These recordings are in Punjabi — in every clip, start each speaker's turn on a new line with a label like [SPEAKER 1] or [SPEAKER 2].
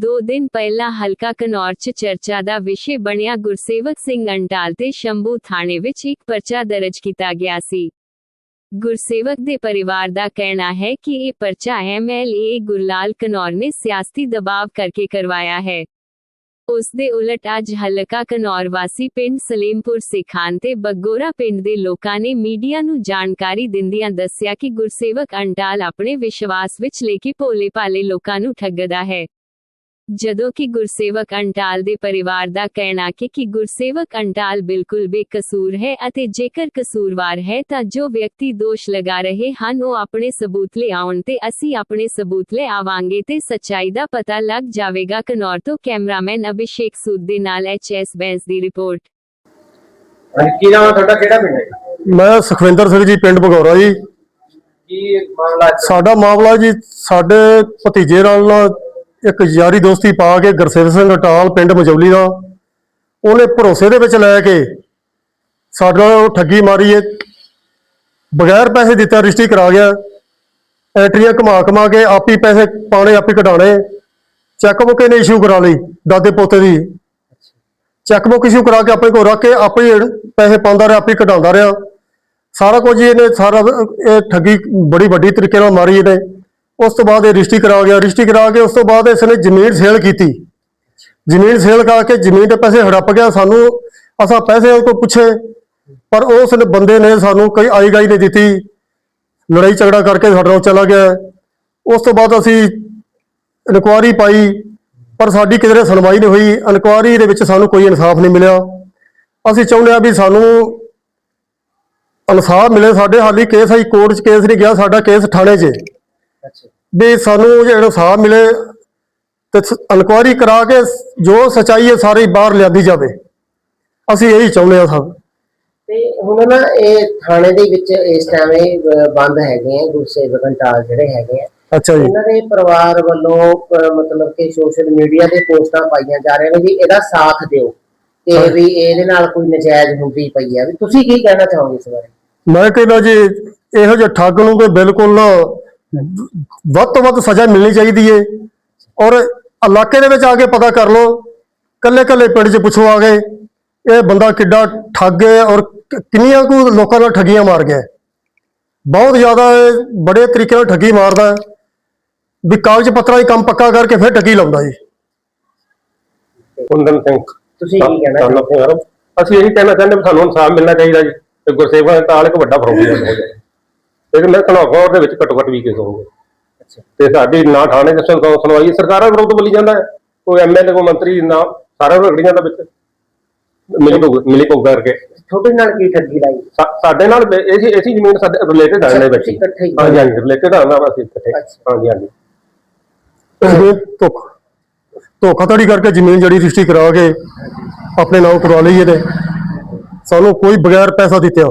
[SPEAKER 1] ਦੋ ਦਿਨ ਪਹਿਲਾਂ ਹਲਕਾ ਕਨੌਰ 'ਚ ਚਰਚਾ ਦਾ ਵਿਸ਼ੇ ਬਣਿਆ, ਗੁਰਸੇਵਕ ਸਿੰਘ ਅੰਟਾਲ ਤੇ ਸ਼ੰਭੂ ਥਾਣੇ ਵਿੱਚ ਇੱਕ ਪਰਚਾ ਦਰਜ ਕੀਤਾ ਗਿਆ ਸੀ। ਗੁਰਸੇਵਕ ਦੇ ਪਰਿਵਾਰ ਦਾ ਕਹਿਣਾ ਹੈ ਕਿ ਇਹ ਪਰਚਾ ਐਮਐਲਏ ਗੁਰਲਾਲ ਕਨੌਰ ਨੇ ਸਿਆਸਤੀ ਦਬਾਅ ਕਰਕੇ ਕਰਵਾਇਆ ਹੈ। ਉਸ ਦੇ ਉਲਟ ਅੱਜ ਹਲਕਾ ਕਨੌਰ ਵਾਸੀ ਪਿੰਡ ਸਲੇਮਪੁਰ ਸਿਖਾਨ ਤੇ ਬਗੋਰਾ ਪਿੰਡ ਦੇ ਲੋਕਾਂ ਨੇ ਮੀਡੀਆ ਨੂੰ ਜਾਣਕਾਰੀ ਦਿੰਦਿਆਂ ਦੱਸਿਆ ਕਿ ਗੁਰਸੇਵਕ ਅੰਟਾਲ ਆਪਣੇ ਵਿਸ਼ਵਾਸ ਵਿੱਚ ਲੈ ਕੇ ਭੋਲੇ ਭਾਲੇ ਲੋਕਾਂ ਨੂੰ ਠੱਗਦਾ ਹੈ। ਜਦੋਂ ਕਿ ਗੁਰਸੇਵਕ ਅੰਟਾਲ ਦੇ ਪਰਿਵਾਰ ਦਾ ਕਹਿਣਾ ਕਿ ਕਿ ਗੁਰਸੇਵਕ ਅੰਟਾਲ ਬਿਲਕੁਲ ਬੇਕਸੂਰ ਹੈ ਅਤੇ ਜੇਕਰ ਕਸੂਰਵਾਰ ਹੈ ਤਾਂ ਜੋ ਵਿਅਕਤੀ ਦੋਸ਼ ਲਗਾ ਰਹੇ ਹਨ ਉਹ ਆਪਣੇ ਸਬੂਤ ਲੈ ਆਉਣ ਤੇ ਅਸੀਂ ਆਪਣੇ ਸਬੂਤ ਲੈ ਆਵਾਂਗੇ ਤੇ ਸੱਚਾਈ ਦਾ ਪਤਾ ਲੱਗ ਜਾਵੇਗਾ। ਕਨੌਰ ਤੋਂ ਕੈਮਰਾਮੈਨ ਅਭਿਸ਼ੇਕ ਸੂਦ ਦੇ ਨਾਲ ਐਚਐਸ ਬੈਂਸ ਦੀ ਰਿਪੋਰਟ।
[SPEAKER 2] ਹਾਂਜੀ ਕੀ ਨਾਮ ਹੈ ਤੁਹਾਡਾ? ਕਿਹੜਾ ਪਿੰਡ ਹੈ?
[SPEAKER 3] ਮੈਂ ਸੁਖਵਿੰਦਰ ਸਿੰਘ ਜੀ ਪਿੰਡ ਬਗੌਰਾ ਜੀ।
[SPEAKER 2] ਕੀ ਮਾਮਲਾ ਹੈ?
[SPEAKER 3] ਸਾਡਾ ਮਾਮਲਾ ਜੀ ਸਾਡੇ ਭਤੀਜੇ ਨਾਲ ਇੱਕ ਯਾਰੀ ਦੋਸਤੀ ਪਾ ਕੇ ਗੁਰਸੇਵ ਸਿੰਘ ਅਟਾਲ ਪਿੰਡ ਮਜੌਲੀ ਦਾ, ਉਹਨੇ ਭਰੋਸੇ ਦੇ ਵਿੱਚ ਲੈ ਕੇ ਸਾਡਾ ਉਹ ਠੱਗੀ ਮਾਰੀ ਏ। ਬਗੈਰ ਪੈਸੇ ਦਿੱਤਾ ਰਜਿਸਟਰੀ ਕਰਾ ਗਿਆ। ਐਂਟਰੀਆਂ ਘੁਮਾ ਘੁਮਾ ਕੇ ਆਪੀ ਪੈਸੇ ਪਾਣੇ, ਆਪੀ ਕਢਾਣੇ। ਚੈੱਕ ਬੁੱਕ ਇਹਨੇ ਇਸ਼ੂ ਕਰਾ ਲਈ ਦਾਦੇ ਪੋਤੇ ਦੀ। ਚੈੱਕ ਬੁੱਕ ਇਸ਼ੂ ਕਰਾ ਕੇ ਆਪਣੇ ਕੋਲ ਰੱਖ ਕੇ ਆਪੇ ਪੈਸੇ ਪਾਉਂਦਾ ਰਿਹਾ, ਆਪੇ ਹੀ ਕਢਾਉਂਦਾ ਰਿਹਾ। ਸਾਰਾ ਕੁਝ ਇਹਨੇ ਸਾਰਾ ਇਹ ਠੱਗੀ ਬੜੀ ਵੱਡੀ ਤਰੀਕੇ ਨਾਲ ਮਾਰੀ ਇਹਨੇ। ਉਸ ਤੋਂ ਬਾਅਦ ਇਹ ਰਜਿਸਟਰੀ ਕਰਾ ਗਿਆ ਰਜਿਸਟਰੀ ਕਰਾ ਕੇ ਉਸ ਤੋਂ ਬਾਅਦ ਇਸਨੇ ਜ਼ਮੀਨ ਸੇਲ ਕੀਤੀ। ਜ਼ਮੀਨ ਸੇਲ ਕਰਕੇ ਜ਼ਮੀਨ ਦੇ ਪੈਸੇ ਹੜੱਪ ਗਿਆ, ਸਾਨੂੰ ਅਸਾਂ ਪੈਸੇ ਉਹ ਤੋਂ ਪੁੱਛੇ, ਪਰ ਉਸ ਨੇ ਬੰਦੇ ਨੇ ਸਾਨੂੰ ਕੋਈ ਆਈ ਗਾਈ ਨਹੀਂ ਦਿੱਤੀ। ਲੜਾਈ ਝਗੜਾ ਕਰਕੇ ਸਾਡੇ ਨਾਲ ਚਲਾ ਗਿਆ। ਉਸ ਤੋਂ ਬਾਅਦ ਅਸੀਂ ਇਨਕੁਆਰੀ ਪਾਈ, ਪਰ ਸਾਡੀ ਕਿਧਰੇ ਸੁਣਵਾਈ ਨਹੀਂ ਹੋਈ। ਇਨਕੁਆਰੀ ਦੇ ਵਿੱਚ ਸਾਨੂੰ ਕੋਈ ਇਨਸਾਫ ਨਹੀਂ ਮਿਲਿਆ। ਅਸੀਂ ਚਾਹੁੰਦੇ ਹਾਂ ਵੀ ਸਾਨੂੰ ਇਨਸਾਫ ਮਿਲੇ। ਸਾਡੇ ਹਾਲੀ ਕੇਸ ਆਈ ਕੋਰਟ 'ਚ ਕੇਸ ਨਹੀਂ ਗਿਆ, ਸਾਡਾ ਕੇਸ ਥਾਣੇ 'ਚ ਵੀ ਸਾਨੂੰ ਜਿਹੜਾ ਇਨਸਾਫ ਮਿਲੇ ਤੇ ਇਨਕੁਆਰੀ ਕਰਾ ਕੇ ਜੋ ਸਚਾਈ ਹੈ ਸਾਰੀ ਬਾਹਰ ਲਿਆਂਦੀ ਜਾਵੇ। ਅਸੀਂ ਇਹੀ ਚਾਹੁੰਦੇ ਹਾਂ ਸਭ।
[SPEAKER 2] ਤੇ ਹੁਣ ਨਾ ਇਹ ਥਾਣੇ ਦੇ ਵਿੱਚ ਇਸ ਟਾਈਮ ਇਹ ਬੰਦ ਹੈਗੇ ਆ ਗੁਰਸੇਵਕ ਅੰਟਾਲ ਜਿਹੜੇ ਹੈਗੇ ਆ।
[SPEAKER 3] ਅੱਛਾ ਜੀ।
[SPEAKER 2] ਇਹਨਾਂ ਦੇ ਪਰਿਵਾਰ ਵੱਲੋਂ ਮਤਲਬ ਕਿ ਸੋਸ਼ਲ ਮੀਡੀਆ ਤੇ ਪੋਸਟਾਂ ਪਾਈਆਂ ਜਾ ਰਹੀਆਂ ਨੇ ਵੀ ਇਹਦਾ ਸਾਥ ਦਿਓ। ਤੇ ਵੀ ਇਹਦੇ ਨਾਲ ਕੋਈ ਨਜਾਇਜ਼ ਹੁੰਦੀ ਪਈ ਆ। ਵੀ ਤੁਸੀਂ ਕੀ ਕਹਿਣਾ ਚਾਹੋਗੇ ਇਸ ਬਾਰੇ?
[SPEAKER 3] ਮੈਂ ਕਹਿੰਦਾ ਜੀ ਇਹੋ ਜਿਹੇ ਠੱਗ ਨੂੰ ਤੇ ਬਿਲਕੁਲ ਵੱਧ ਤੋਂ ਵੱਧ ਸਜ਼ਾ ਮਿਲਣੀ ਚਾਹੀਦੀ ਏ। ਔਰ ਇਲਾਕੇ ਦੇ ਵਿੱਚ ਆ ਕੇ ਪਤਾ ਕਰ ਲਓ ਕੱਲੇ ਕੱਲੇ ਪਿੰਡ 'ਚ ਪੁੱਛੋ ਆ ਗਏ ਇਹ ਬੰਦਾ ਕਿੱਡਾ ਠੱਗ ਹੈ ਔਰ ਕਿੰਨੀਆਂ ਕੁ ਲੋਕਾਂ ਨਾਲ ਠੱਗੀਆਂ ਮਾਰ ਗਿਆ। ਹੈ। ਬਹੁਤ ਜ਼ਿਆਦਾ ਇਹ ਬੜੇ ਤਰੀਕੇ ਨਾਲ ਠੱਗੀ ਮਾਰਦਾ ਹੈ। ਵੀ ਕਾਗਜ਼ ਪੱਤਰਾਂ 'ਚ ਕੰਮ ਪੱਕਾ ਕਰਕੇ ਫਿਰ ਠੱਗੀ ਲਾਉਂਦਾ ਜੀ
[SPEAKER 4] ਕੁੰਦਨ ਸਿੰਘ
[SPEAKER 2] ਤੁਸੀਂ ਕੀ ਕਹਿਣਾ
[SPEAKER 4] ਅਸੀਂ ਇਹੀ ਕਹਿਣਾ ਚਾਹੁੰਦੇ ਸਾਨੂੰ ਇਨਸਾਫ ਮਿਲਣਾ ਚਾਹੀਦਾ ਜੀ। ਤੇ ਗੁਰਸੇਵਾ ਦਾ ਤਾਲ ਇੱਕ ਵੱਡਾ ਫਰੋਡ ਹੋ ਜਾਏ ਲੇਕਿਨ ਮੈਂ ਘਨੌਰ ਦੇ ਵਿੱਚ ਘੱਟੋ ਘੱਟ ਵੀ ਕੇਸ ਹੋਊਗਾ।
[SPEAKER 2] ਅੱਛਾ।
[SPEAKER 4] ਤੇ ਸਾਡੀ ਨਾ ਥਾਣੇ ਦੇ ਸੁਣ- ਸੁਣਵਾਈ ਸਰਕਾਰਾਂ ਵਿਰੁੱਧ ਬੋਲੀ ਜਾਂਦਾ ਹੈ। ਕੋਈ ਐਮਐਲਏ ਕੋਈ ਮੰਤਰੀ ਨਾ ਸਾਰਾ ਰਗੜੀ ਜਾਂਦਾ ਵਿੱਚ। ਮਿਲੀ ਭੁਗ ਮਿਲੀ ਭੁਗ ਕਰਕੇ।
[SPEAKER 2] ਤੁਹਾਡੇ ਨਾਲ ਕੀ ਠੱਗੀ ਲਾਈ?
[SPEAKER 4] ਸਾਡੇ ਨਾਲ ਇਹ ਇਹ ਸੀ ਜ਼ਮੀਨ ਸਾਡੇ ਰਿਲੇਟਡ ਹੈ ਨੇ ਵਿੱਚ। ਹਾਂਜੀ ਹਾਂਜੀ ਰਿਲੇਟਡ ਆ ਨਾ ਅਸੀਂ ਇਕੱਠੇ। ਹਾਂਜੀ ਹਾਂਜੀ।
[SPEAKER 3] ਜ਼ਮੀਨ ਧੋਖ ਧੋਖਾਧੜੀ ਕਰਕੇ ਜ਼ਮੀਨ ਜਿਹੜੀ ਰਜਿਸਟਰੀ ਕਰਾ ਕੇ ਆਪਣੇ ਨਾਮ ਕਰਵਾ ਲਈ ਇਹਦੇ। ਸਾਨੂੰ ਕੋਈ ਬਗੈਰ ਪੈਸਾ ਦਿੱਤਿਆ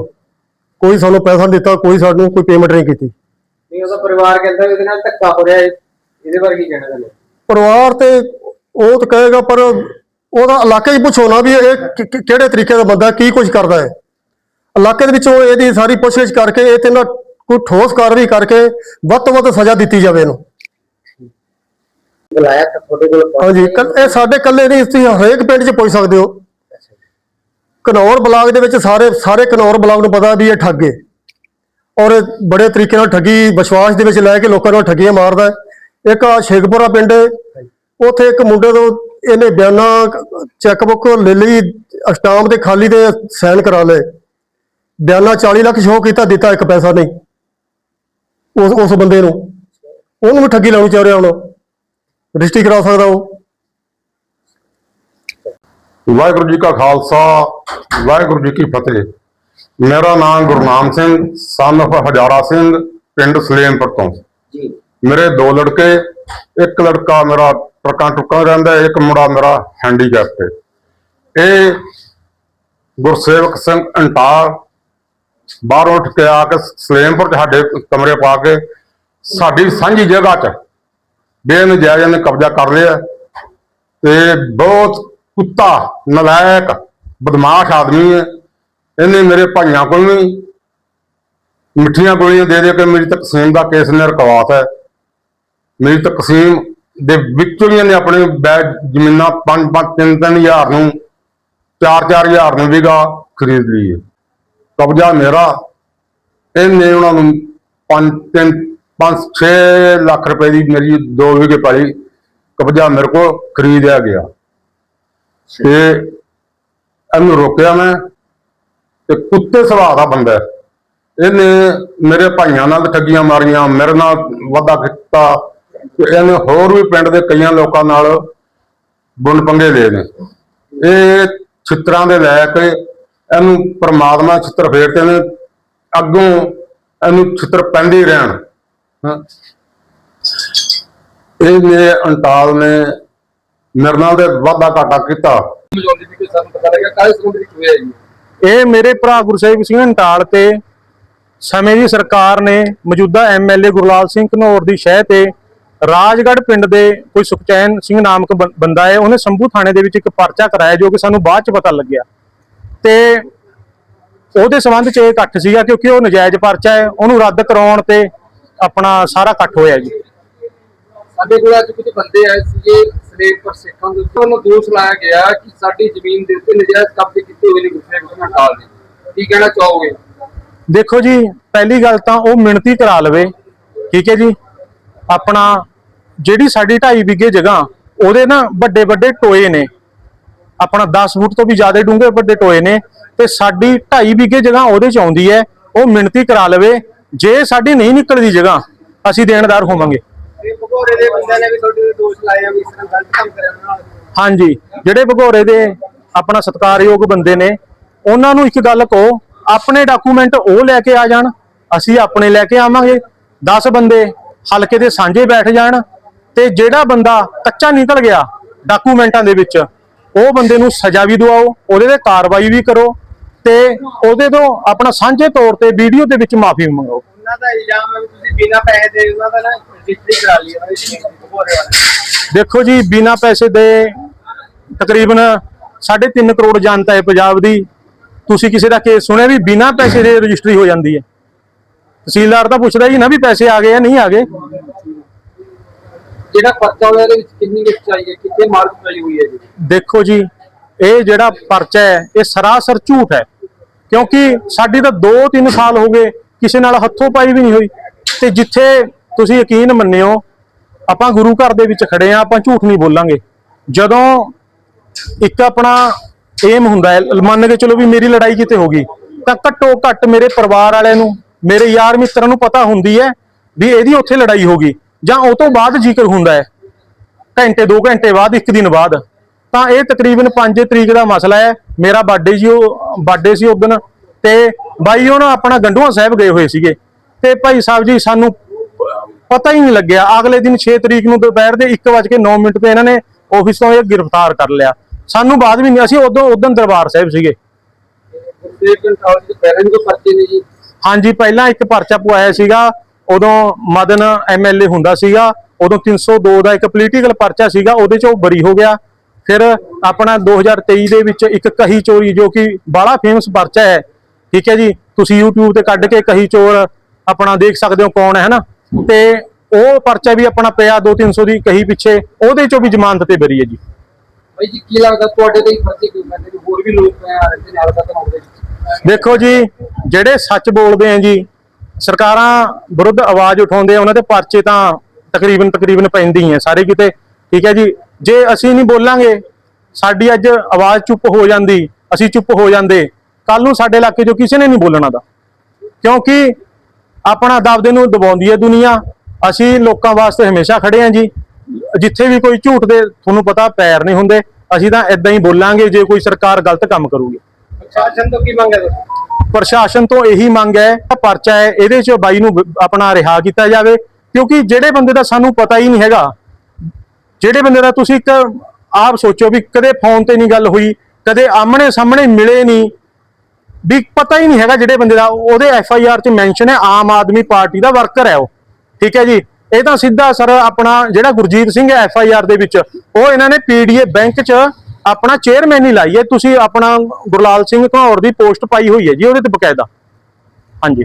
[SPEAKER 3] ਕੋਈ ਸਾਨੂੰ ਪੈਸਾ ਨਹੀਂ ਦਿੱਤਾ ਕੋਈ ਸਾਨੂੰ ਕੋਈ ਪੇਮੈਂਟ ਨਹੀਂ ਕੀਤੀ।
[SPEAKER 2] ਨਹੀਂ ਉਹਦਾ ਪਰਿਵਾਰ ਕਹਿੰਦਾ ਇਹਦੇ ਨਾਲ ਧੱਕਾ ਹੋ ਰਿਹਾ ਹੈ ਇਹਦੇ ਬਾਰੇ ਕੀ ਕਹਿਣਾ ਚਾਹੁੰਦੇ
[SPEAKER 3] ਪਰਿਵਾਰ ਤੇ ਉਹ ਤਾਂ ਕਹੇਗਾ ਪਰ ਉਹਦਾ ਇਲਾਕੇ 'ਚ ਪੁੱਛੋ ਨਾ ਵੀ ਇਹ ਕਿ- ਕਿ- ਕਿਹੜੇ ਤਰੀਕੇ ਦਾ ਬੰਦਾ ਕੀ ਕੁਝ ਕਰਦਾ ਹੈ। ਇਲਾਕੇ ਦੇ ਵਿੱਚੋਂ ਇਹਦੀ ਸਾਰੀ ਪੁੱਛਗਿੱਛ ਕਰਕੇ ਇਹ ਤੇ ਨਾ ਕੋਈ ਠੋਸ ਕਾਰਵਾਈ ਕਰਕੇ ਵੱਧ ਤੋਂ ਵੱਧ ਸਜ਼ਾ ਦਿੱਤੀ ਜਾਵੇ ਇਹਨੂੰ।
[SPEAKER 2] ਬੁਲਾਇਆ ਤਾਂ ਤੁਹਾਡੇ ਕੋਲ
[SPEAKER 3] ਹਾਂਜੀ ਕੱਲ- ਇਹ ਸਾਡੇ ਕੱਲੇ ਨਹੀਂ ਤੁਸੀਂ ਹਰੇਕ ਪਿੰਡ 'ਚ ਪੁੱਛ ਸਕਦੇ ਹੋ। ਘਨੌਰ ਬਲਾਕ ਦੇ ਵਿੱਚ ਸਾਰੇ ਸਾਰੇ ਘਨੌਰ ਬਲਾਕ ਨੂੰ ਪਤਾ ਵੀ ਇਹ ਠੱਗੇ ਔਰ ਬੜੇ ਤਰੀਕੇ ਨਾਲ ਠੱਗੀ ਵਿਸ਼ਵਾਸ ਦੇ ਵਿੱਚ ਲੈ ਕੇ ਲੋਕਾਂ ਨੂੰ ਠੱਗੀਆਂ ਮਾਰਦਾ ਹੈ। ਇੱਕ ਆ ਸ਼ੇਖਪੁਰਾ ਪਿੰਡ ਹੈ, ਉੱਥੇ ਇੱਕ ਮੁੰਡੇ ਤੋਂ ਇਹਨੇ ਬਿਆਨਾ ਚੈੱਕਬੁੱਕ ਲੈ ਲਈ ਅਸ਼ਟਾਮ ਦੇ ਖਾਲੀ ਦੇ ਸਾਈਨ ਕਰਾ ਲਏ। ਬਿਆਨਾ 40 ਲੱਖ ਸ਼ੋਅ ਕੀਤਾ ਦਿੱਤਾ ਇੱਕ ਪੈਸਾ ਨਹੀਂ। ਉਸ ਉਸ ਬੰਦੇ ਨੂੰ। ਉਹਨੂੰ ਵੀ ਠੱਗੀ ਲਾਉਣੀ ਚਾਹ ਰਿਹਾ ਹੁਣ। ਰਜਿਸਟਰੀ ਕਰਾ ਸਕਦਾ ਉਹ।
[SPEAKER 5] ਵਾਹਿਗੁਰੂ ਜੀ ਕਾ ਖਾਲਸਾ ਵਾਹਿਗੁਰੂ ਜੀ ਕੀ ਫਤਿਹ। ਮੇਰਾ ਨਾਮ ਗੁਰਨਾਮ ਸਿੰਘ son of ਹਜ਼ਾਰਾ ਸਿੰਘ ਪਿੰਡ ਸਲੇਮਪੁਰ ਤੋਂ।
[SPEAKER 2] ਜੀ।
[SPEAKER 5] ਮੇਰੇ ਦੋ ਲੜਕੇ ਇੱਕ ਲੜਕਾ ਮੇਰਾ ਟਰਕਾਂ ਟੁੱਕਾਂ ਰਹਿੰਦਾ ਇੱਕ ਮੁੰਡਾ ਮੇਰਾ ਹੈਂਡੀਕੈਪਟ ਹੈ ਇਹ ਗੁਰਸੇਵਕ ਸਿੰਘ ਅੰਟਾਲ ਬਾਹਰੋਂ ਉੱਠ ਕੇ ਆ ਕੇ ਸਲੇਮਪੁਰ ਸਾਡੇ ਕਮਰੇ ਪਾ ਕੇ ਸਾਡੀ ਸਾਂਝੀ ਜਗ੍ਹਾ 'ਚ ਬੇਨਜਾਇਜ਼ ਨੇ ਕਬਜ਼ਾ ਕਰ ਲਿਆ। ਤੇ ਬਹੁਤ ਕੁੱਤਾ, ਨਲਾਇਕ, ਬਦਮਾਸ਼ ਆਦਮੀ ਹੈ। ਇਹਨੇ ਮੇਰੇ ਭਾਈਆਂ ਕੋਲ ਵੀ ਮਿੱਠੀਆਂ ਗੋਲੀਆਂ ਦੇ ਦੇ ਕੇ ਮੇਰੀ ਤਕਸੀਮ ਦਾ ਕੇਸ ਨੇ ਰਕਵਾਤਾ ਹੈ। ਮੇਰੀ ਤਕਸੀਮ ਦੇ ਵਿੱਚੋਂ ਹੀ ਆਪਣੇ ਬੈਗ, ਜ਼ਮੀਨਾਂ 5 5 3 3 ਹਜ਼ਾਰ ਨੂੰ 4 4 ਹਜ਼ਾਰ ਨੂੰ ਵੀਗਾ ਖਰੀਦ ਲਈ ਹੈ। ਕਬਜ਼ਾ ਮੇਰਾ। ਇਹਨੇ ਉਹਨਾਂ ਨੂੰ 5 3 5 6 ਲੱਖ ਰੁਪਏ ਦੀ ਮੇਰੀ ਦੋ ਵਿਗੇ ਪਾਈ ਕਬਜ਼ਾ ਮੇਰੇ ਕੋ ਖਰੀਦਿਆ ਗਿਆ। ਤੇ ਇਹਨੂੰ ਰੋਕਿਆ ਮੈਂ ਤੇ ਕੁੱਤੇ ਸੁਭਾਅ ਦਾ ਬੰਦਾ ਇਹਨੇ ਮੇਰੇ ਭਾਈਆਂ ਨਾਲ ਠੱਗੀਆਂ ਮਾਰੀਆਂ, ਮੇਰੇ ਨਾਲ ਵਾਦਾ ਕੀਤਾ ਤੇ ਇਹਨੇ ਹੋਰ ਵੀ ਪਿੰਡ ਦੇ ਕਈਆਂ ਲੋਕਾਂ ਨਾਲ ਬੁੰਡ ਪੰਗੇ ਲਏ ਨੇ। ਇਹ ਛਿੱਤਰਾਂ ਦੇ ਲੈ ਕੇ ਇਹਨੂੰ ਪਰਮਾਤਮਾ ਛਿੱਤਰ ਫੇਰਦੇ ਨੇ ਅੱਗੋਂ ਇਹਨੂੰ ਛਿੱਤਰ ਪੈਂਦੇ ਰਹਿਣ। ਇਹ ਮੇਰੇ ਅੰਤਾਲ ਨੇ ਮੇਰੇ ਨਾਲ ਤੇ ਵਾਦਾ ਘਾਟਾ ਕੀਤਾ।
[SPEAKER 6] ਮਜੌਲੀ ਦੀ ਕੋਈ ਸਾਨੂੰ ਪਤਾ ਲੱਗਿਆ ਕਾਹਦੇ ਸੰਬੰਧ ਵਿੱਚ ਹੋਇਆ ਜੀ?
[SPEAKER 7] ਇਹ ਮੇਰੇ ਭਰਾ ਗੁਰਸੇਵਕ ਸਿੰਘ ਅੰਟਾਲ ਤੇ ਸਮੇਂ ਦੀ ਸਰਕਾਰ ਨੇ ਮੌਜੂਦਾ ਐਮਐਲਏ ਗੁਰਲਾਲ ਸਿੰਘ ਘਨੌਰ ਦੀ ਸ਼ਹਿ ਤੇ ਰਾਜਗੜ੍ਹ ਪਿੰਡ ਦੇ ਕੋਈ ਸੁਖਚੈਨ ਸਿੰਘ ਨਾਮਕ ਬੰ- ਬੰਦਾ ਹੈ ਉਹਨੇ ਸੰਭੂ ਥਾਣੇ ਦੇ ਵਿੱਚ ਇੱਕ ਪਰਚਾ ਕਰਾਇਆ ਜੋ ਕਿ ਸਾਨੂੰ ਬਾਅਦ ਚ ਪਤਾ ਲੱਗਿਆ। ਤੇ ਉਹਦੇ ਸੰਬੰਧ ਚ ਇਹ ਇਕੱਠ ਸੀਗਾ ਕਿਉਂਕਿ ਉਹ ਨਜਾਇਜ਼ ਪਰਚਾ ਹੈ ਉਹਨੂੰ ਰੱਦ ਕਰਾਉਣ ਤੇ ਆਪਣਾ ਸਾਰਾ ਇਕੱਠ ਹੋਇਆ ਜੀ।
[SPEAKER 6] ਸਾਡੇ ਕੋਲ ਅੱਜ ਕੁਝ ਬੰਦੇ ਆਏ ਸੀਗੇ ਸਲੇਬ ਪਰ ਦੇ ਉੱਤੇ ਦੋਸ਼ ਲਾਇਆ ਗਿਆ ਕਿ ਸਾਡੀ ਜ਼ਮੀਨ ਦੇ ਉੱਤੇ ਨਜਾਇਜ਼ ਕਬਜ਼ੇ ਕੀਤੇ ਹੋਏ ਨੇ ਗੁਰਸੇਵਕ ਸਿੰਘ ਅਕਾਲ ਦੇ। ਕੀ ਕਹਿਣਾ ਚਾਹੋਗੇ?
[SPEAKER 7] ਦੇਖੋ ਜੀ, ਪਹਿਲੀ ਗੱਲ ਤਾਂ ਉਹ ਮਿਣਤੀ ਕਰਾ ਲਵੇ, ਠੀਕ ਹੈ ਜੀ? ਆਪਣਾ ਜਿਹੜੀ ਸਾਡੀ 2.5 ਵਿਗੇ ਜਗ੍ਹਾ, ਉਹਦੇ ਨਾ ਵੱਡੇ ਵੱਡੇ ਟੋਏ ਨੇ। ਆਪਣਾ 10 ਫੁੱਟ ਤੋਂ ਵੀ ਜ਼ਿਆਦਾ ਡੂੰਘੇ ਵੱਡੇ ਟੋਏ ਨੇ ਤੇ ਸਾਡੀ 2.5 ਵਿਗੇ ਜਗ੍ਹਾ ਉਹਦੇ ਚ ਆਉਂਦੀ ਹੈ, ਉਹ ਮਿਣਤੀ ਕਰਾ ਲਵੇ। ਜੇ ਸਾਡੀ ਨਹੀਂ ਨਿਕਲਦੀ ਜਗ੍ਹਾ, ਅਸੀਂ ਦੇਣਦਾਰ ਹੋਵਾਂਗੇ।
[SPEAKER 6] ਇਹ ਭਗੋਰੇ ਦੇ ਬੰਦਿਆਂ ਨੇ ਵੀ ਤੁਹਾਡੇ ਤੇ ਦੋਸ਼ ਲਾਏ ਆ ਵੀ ਇਸ ਤਰ੍ਹਾਂ ਗਲਤ ਕੰਮ ਕਰਨ ਨਾਲ।
[SPEAKER 7] ਹਾਂਜੀ, ਜਿਹੜੇ ਭਗੋਰੇ ਦੇ ਆਪਣਾ ਸਤਿਕਾਰਯੋਗ ਬੰਦੇ ਨੇ, ਉਹਨਾਂ ਨੂੰ ਇੱਕ ਗੱਲ ਕਹੋ, ਆਪਣੇ ਡਾਕੂਮੈਂਟ ਉਹ ਲੈ ਕੇ ਆ ਜਾਣ, ਅਸੀਂ ਆਪਣੇ ਲੈ ਕੇ ਆਵਾਂਗੇ। 10 ਬੰਦੇ ਹਲਕੇ ਦੇ ਸਾਂਝੇ ਬੈਠ ਜਾਣ ਤੇ ਜਿਹੜਾ ਬੰਦਾ ਕੱਚਾ ਨਿਕਲ ਗਿਆ ਡਾਕੂਮੈਂਟਾਂ ਦੇ ਵਿੱਚ, ਉਹ ਬੰਦੇ ਨੂੰ ਸਜ਼ਾ ਵੀ ਦਿਵਾਓ, ਉਹਦੇ ਤੇ ਕਾਰਵਾਈ ਵੀ ਕਰੋ ਤੇ ਉਹਦੇ ਤੋਂ ਆਪਣਾ ਸਾਂਝੇ ਤੌਰ ਤੇ ਵੀਡੀਓ ਦੇ ਵਿੱਚ ਮਾਫੀ ਮੰਗੋ।
[SPEAKER 6] ਉਹਨਾਂ ਦਾ ਇਲਜ਼ਾਮ ਹੈ ਵੀ ਤੁਸੀਂ ਬਿਨਾਂ ਪੈਸੇ ਦੇ ਉਹਨਾਂ ਦਾ ਨਾ ਰਜਿਸਟਰੀ ਕਰਾ ਲਈ ਉਹਨਾਂ ਦੀ ਜ਼ਮੀਨ ਦੀ ਭਗੋਰੇ ਵਾਲੇ।
[SPEAKER 7] ਦੇਖੋ ਜੀ ਬਿਨਾ ਪੈਸੇ ਦੇ ਤਕਰੀਬਨ 3.5 ਕਰੋੜ ਜਨਤਾ ਹੈ ਪੰਜਾਬ ਦੀ। ਤੁਸੀਂ ਕਿਸੇ ਦਾ ਕੇਸ ਸੁਣਿਆ ਵੀ ਬਿਨਾ ਪੈਸੇ ਦੇ ਰਜਿਸਟਰੀ ਹੋ ਜਾਂਦੀ ਹੈ? ਤਹਿਸੀਲਦਾਰ ਤਾਂ ਪੁੱਛਦਾ ਜੀ ਨਾ ਵੀ ਪੈਸੇ ਆ ਗਏ ਜਾਂ ਨਹੀਂ ਆ ਗਏ।
[SPEAKER 6] ਜਿਹੜਾ ਪਰਚਾ ਹੋਇਆ ਇਹਦੇ ਵਿੱਚ ਕਿੰਨੀ ਵਿੱਚ ਚਾਹੀਏ ਕਿੱਥੇ ਮਾਰਕ ਪਈ ਹੋਈ ਹੈ ਜੀ?
[SPEAKER 7] ਦੇਖੋ ਜੀ ਇਹ ਜਿਹੜਾ ਪਰਚਾ ਹੈ ਇਹ ਸਰਾਸਰ ਝੂਠ ਹੈ। ਕਿਉਂਕਿ ਸਾਡੀ ਤਾਂ 2-3 ਸਾਲ ਹੋ ਗਏ ਕਿਸੇ ਨਾਲ ਹੱਥੋਂ ਪਾਈ ਵੀ ਨਹੀਂ ਹੋਈ। ਤੇ ਜਿੱਥੇ ਤੁਸੀਂ ਯਕੀਨ ਮੰਨਿਓ, ਆਪਾਂ ਗੁਰੂ ਘਰ ਦੇ ਵਿੱਚ ਖੜੇ ਆ ਆਪਾਂ ਝੂਠ ਨਹੀਂ ਬੋਲਾਂਗੇ। ਜਦੋਂ ਇੱਕ ਆਪਣਾ ਏਮ ਹੁੰਦਾ ਹੈ, ਮੰਨ ਕੇ ਚਲੋ ਵੀ ਮੇਰੀ ਲੜਾਈ ਕਿਤੇ ਹੋ ਗਈ, ਤਾਂ ਘੱਟੋ ਘੱਟ ਮੇਰੇ ਪਰਿਵਾਰ ਵਾਲਿਆਂ ਨੂੰ, ਮੇਰੇ ਯਾਰ ਮਿੱਤਰਾਂ ਨੂੰ ਪਤਾ ਹੁੰਦੀ ਹੈ ਵੀ ਇਹਦੀ ਉੱਥੇ ਲੜਾਈ ਹੋ ਗਈ। ਜਾਂ ਉਹ ਤੋਂ ਬਾਅਦ ਜ਼ਿਕਰ ਹੁੰਦਾ ਹੈ, ਘੰਟੇ 2 ਘੰਟੇ ਬਾਅਦ, ਇੱਕ ਦਿਨ ਬਾਅਦ। ਤਾਂ ਇਹ ਤਕਰੀਬਨ 5 ਤਰੀਕ ਦਾ ਮਸਲਾ ਹੈ। ਮੇਰਾ ਬਰਥਡੇ ਜੀ ਉਹ ਬਰਥਡੇ ਸੀ ਉਸ ਦਿਨ। ਤੇ ਬਾਈ ਨਾ ਆਪਣਾ ਗੰਡੂਆ ਸਾਹਿਬ ਗਏ ਹੋਏ ਸੀਗੇ ਤੇ ਭਾਈ ਸਾਹਿਬ ਜੀ ਸਾਨੂੰ ਪਤਾ ਹੀ ਨਹੀਂ ਲੱਗਿਆ। ਅਗਲੇ ਦਿਨ 6 ਤਰੀਕ ਨੂੰ ਦੁਪਹਿਰ ਦੇ 1:09 ਮਿੰਟ ਤੇ ਇਹਨਾਂ ਨੇ ਆਫਿਸ ਤੋਂ ਇਹ ਗ੍ਰਿਫਤਾਰ ਕਰ ਲਿਆ। ਸਾਨੂੰ ਬਾਅਦ ਵੀ ਨਹੀਂ ਅਸੀਂ ਉਦੋਂ ਉਦੋਂ ਦਰਬਾਰ ਸਾਹਿਬ ਸੀਗੇ। ਹਾਂਜੀ ਪਹਿਲਾਂ ਇੱਕ ਪਰਚਾ ਪਵਾਇਆ ਸੀਗਾ। ਉਦੋਂ ਮਦਨ ਐਮਐਲਏ ਹੁੰਦਾ ਸੀਗਾ। ਉਦੋਂ 302 ਦਾ ਇੱਕ ਪੋਲੀਟੀਕਲ ਪਰਚਾ ਸੀਗਾ। ਉਹਦੇ ਚ ਉਹ ਬਰੀ ਹੋ ਗਿਆ। ਫਿਰ ਆਪਣਾ 2023 ਦੇ ਵਿੱਚ ਇੱਕ ਕਹੀ ਚੋਰੀ ਜੋ ਕਿ ਬੜਾ ਫੇਮਸ ਪਰਚਾ ਹੈ। ਠੀਕ ਹੈ ਜੀ? ਤੁਸੀਂ YouTube ਤੇ ਕੱਢ ਕੇ ਕਹੀ ਚੋਰ ਆਪਣਾ ਦੇਖ ਸਕਦੇ ਹੋ ਕੌਣ ਹੈ ਹਨਾ ਤੇ ਉਹ ਪਰਚਾ ਵੀ ਆਪਣਾ ਪਿਆ 2-300 ਦੀ ਕਹੀ ਪਿੱਛੇ ਉਹਦੇ ਚੋਂ ਵੀ ਜ਼ਮਾਨਤ ਤੇ ਬਰੀ ਹੈ ਜੀ।
[SPEAKER 6] ਭਾਈ ਜੀ ਕੀ ਲੱਗਦਾ ਤੁਹਾਡੇ ਤੇ ਹੀ ਪਰਚੇ ਕਿਉਂ ਪੈਂਦੇ ਨੇ ਹੋਰ ਵੀ ਲੋਕ ਆ ਇਹਦੇ ਨਾਲ ਖਤਮ ਹੋ ਗਏ
[SPEAKER 7] ਦੇਖੋ ਜੀ ਜਿਹੜੇ ਸੱਚ ਬੋਲਦੇ ਆ ਜੀ ਸਰਕਾਰਾਂ ਵਿਰੁੱਧ ਆਵਾਜ਼ ਉਠਾਉਂਦੇ ਆ ਉਹਨਾਂ ਦੇ ਪਰਚੇ ਤਾਂ ਤਕਰੀਬਨ ਤਕਰੀਬਨ ਪੈਂਦੇ ਹੀ ਆ ਸਾਰੇ ਕਿਤੇ। ਠੀਕ ਹੈ ਜੀ? ਜੇ ਅਸੀਂ ਨਹੀਂ ਬੋਲਾਂਗੇ ਸਾਡੀ ਅੱਜ ਆਵਾਜ਼ ਚੁੱਪ ਹੋ ਜਾਂਦੀ ਅਸੀਂ ਚੁੱਪ ਹੋ ਜਾਂਦੇ। ਕੱਲ ਨੂੰ ਸਾਡੇ ਇਲਾਕੇ 'ਚੋਂ ਕਿਸੇ ਨੇ ਨਹੀਂ ਬੋਲਣਾ ਦਾ। ਕਿਉਂਕਿ ਆਪਣਾ ਦਬਦੇ ਨੂੰ ਦਬਾਉਂਦੀ ਹੈ ਦੁਨੀਆ। ਅਸੀਂ ਲੋਕਾਂ ਵਾਸਤੇ ਹਮੇਸ਼ਾ ਖੜੇ ਹਾਂ ਜੀ। ਜਿੱਥੇ ਵੀ ਕੋਈ ਝੂਠ ਦੇ ਤੁਹਾਨੂੰ ਪਤਾ ਪੈਰ ਨਹੀਂ ਹੁੰਦੇ। ਅਸੀਂ ਤਾਂ ਇਦਾਂ ਹੀ ਬੋਲਾਂਗੇ ਜੇ ਕੋਈ ਸਰਕਾਰ ਗਲਤ ਕੰਮ ਕਰੂਗੀ।
[SPEAKER 6] ਪ੍ਰਸ਼ਾਸਨ ਤੋਂ ਕੀ ਮੰਗ ਹੈ?
[SPEAKER 7] ਪ੍ਰਸ਼ਾਸਨ ਤੋਂ ਇਹੀ ਮੰਗ ਹੈ ਪਰਚਾ ਹੈ ਇਹਦੇ ਚ ਬਾਈ ਨੂੰ ਆਪਣਾ ਰਿਹਾ ਕੀਤਾ ਜਾਵੇ। ਕਿਉਂਕਿ ਜਿਹੜੇ ਬੰਦੇ ਦਾ ਸਾਨੂੰ ਪਤਾ ਹੀ ਨਹੀਂ ਹੈਗਾ ਜਿਹੜੇ ਬੰਦੇ ਦਾ ਤੁਸੀਂ ਇੱਕ ਆਪ ਸੋਚੋ ਵੀ ਕਦੇ ਫੋਨ ਤੇ ਨਹੀਂ ਗੱਲ ਹੋਈ ਕਦੇ ਆਮਣੇ ਸਾਹਮਣੇ ਮਿਲੇ ਨਹੀਂ ਵੀ ਪਤਾ ਹੀ ਨਹੀਂ ਹੈਗਾ ਜਿਹੜੇ ਬੰਦੇ ਦਾ, ਉਹਦੇ ਐਫ ਆਈ ਆਰ ਚ ਮੈਂਸ਼ਨ ਹੈ, ਆਮ ਆਦਮੀ ਪਾਰਟੀ ਦਾ ਵਰਕਰ ਹੈ ਉਹ। ਠੀਕ ਹੈ ਜੀ? ਇਹ ਤਾਂ ਸਿੱਧਾ ਸਰ ਆਪਣਾ ਜਿਹੜਾ ਗੁਰਜੀਤ ਸਿੰਘ ਹੈ ਐਫ ਆਈ ਆਰ ਦੇ ਵਿੱਚ, ਉਹ ਇਹਨਾਂ ਨੇ ਪੀਡੀਏ ਬੈਂਕ ਚ ਆਪਣਾ ਚੇਅਰਮੈਨ ਹੀ ਲਾਈ ਹੈ। ਤੁਸੀਂ ਆਪਣਾ ਗੁਰਲਾਲ ਸਿੰਘ ਘਨੌਰ ਦੀ ਪੋਸਟ ਪਾਈ ਹੋਈ ਹੈ ਜੀ, ਉਹਦੇ ਤੇ ਬਕਾਇਦਾ। ਹਾਂਜੀ।